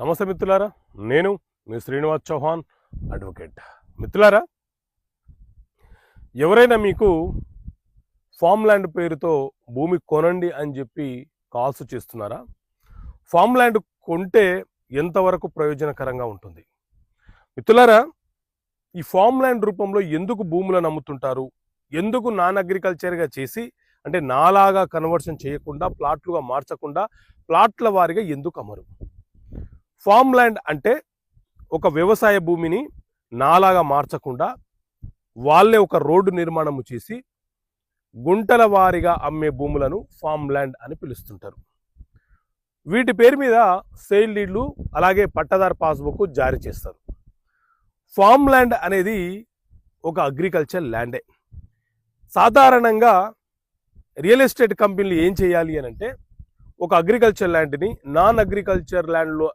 నమస్తే మిత్రులారా నేను మీ శ్రీనివాస్ చౌహాన్ అడ్వకేట్. మిత్రులారా ఎవరైనా మీకు ఫామ్ ల్యాండ్ పేరుతో భూమి కొనండి అని చెప్పి కాల్స్ చేస్తున్నారా? ఫామ్ ల్యాండ్ కొంటే ఎంతవరకు ప్రయోజనకరంగా ఉంటుంది? మిత్రులారా ఈ ఫామ్ ల్యాండ్ రూపంలో ఎందుకు భూములను అమ్ముతుంటారు? ఎందుకు నాన్ అగ్రికల్చర్గా చేసి అంటే నాలాగా కన్వర్షన్ చేయకుండా ప్లాట్లుగా మార్చకుండా ప్లాట్ల వారిగా ఎందుకు అమరు ఫామ్ ల్యాండ్ అంటే ఒక వ్యవసాయ భూమిని నాలాగా మార్చకుండా వాళ్ళే ఒక రోడ్డు నిర్మాణము చేసి గుంటల వారిగా అమ్మే భూములను ఫామ్ ల్యాండ్ అని పిలుస్తుంటారు. వీటి పేరు మీద సేల్ డీడ్లు అలాగే పట్టదారు పాస్బుక్ జారీ చేస్తారు. ఫామ్ ల్యాండ్ అనేది ఒక అగ్రికల్చర్ ల్యాండే. సాధారణంగా రియల్ ఎస్టేట్ కంపెనీలు ఏం చేయాలి అని అంటే ఒక అగ్రికల్చర్ ల్యాండ్ని నాన్ అగ్రికల్చర్ ల్యాండ్లో